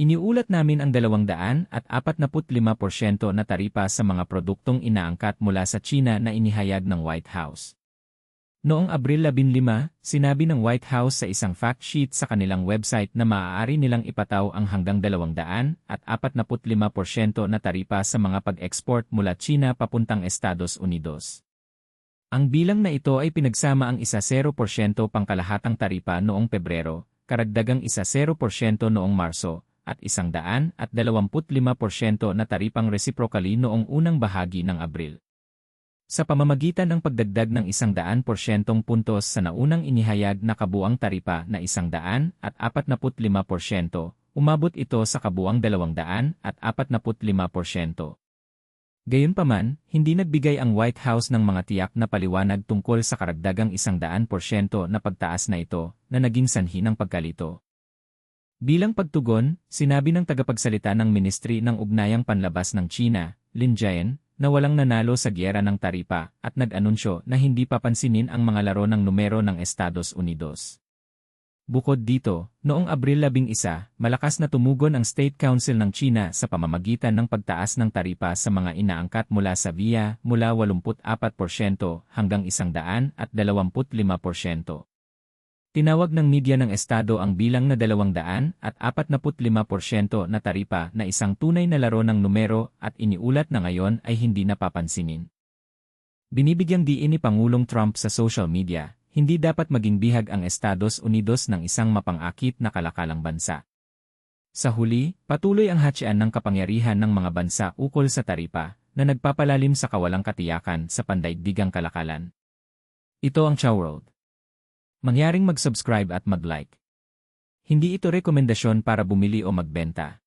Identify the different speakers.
Speaker 1: Iniulat namin ang 245% na taripa sa mga produktong inaangkat mula sa China na inihayag ng White House. Noong Abril 15, sinabi ng White House sa isang fact sheet sa kanilang website na maaari nilang ipataw ang hanggang 245% na taripa sa mga pag-export mula China papuntang Estados Unidos. Ang bilang na ito ay pinagsama ang isa 0% pangkalahatang taripa noong Pebrero, karagdagang isa 0% noong Marso, at isang daan at 25% na taripang reciprocally noong unang bahagi ng Abril. Sa pamamagitan ng pagdagdag ng isang daan porsyentong puntos sa naunang inihayag na kabuang taripa na isang daan at 45%, umabot ito sa kabuang dalawang daan at 45%. Gayunpaman, hindi nagbigay ang White House ng mga tiyak na paliwanag tungkol sa karagdagang isang daan porsyento na pagtaas na ito na naging sanhi ng pagkalito. Bilang pagtugon, sinabi ng tagapagsalita ng Ministry ng Ugnayang Panlabas ng China, Lin Jian, na walang nanalo sa gyera ng taripa at nag-anunsyo na hindi papansinin ang mga laro ng numero ng Estados Unidos. Bukod dito, noong Abril 11, malakas na tumugon ang State Council ng China sa pamamagitan ng pagtaas ng taripa sa mga inaangkat mula sa via mula 84% hanggang 100 at 25%. Tinawag ng media ng Estado ang bilang na 200 at 45% na taripa na isang tunay na laro ng numero at iniulat na ngayon ay hindi napapansinin. Binibigyang diin ni Pangulong Trump sa social media, hindi dapat maging bihag ang Estados Unidos ng isang mapangakit na kalakalang bansa. Sa huli, patuloy ang hatsian ng kapangyarihan ng mga bansa ukol sa taripa na nagpapalalim sa kawalang katiyakan sa pandaigdigang kalakalan. Ito ang Chow World. Mangyaring mag-subscribe at mag-like. Hindi ito rekomendasyon para bumili o magbenta.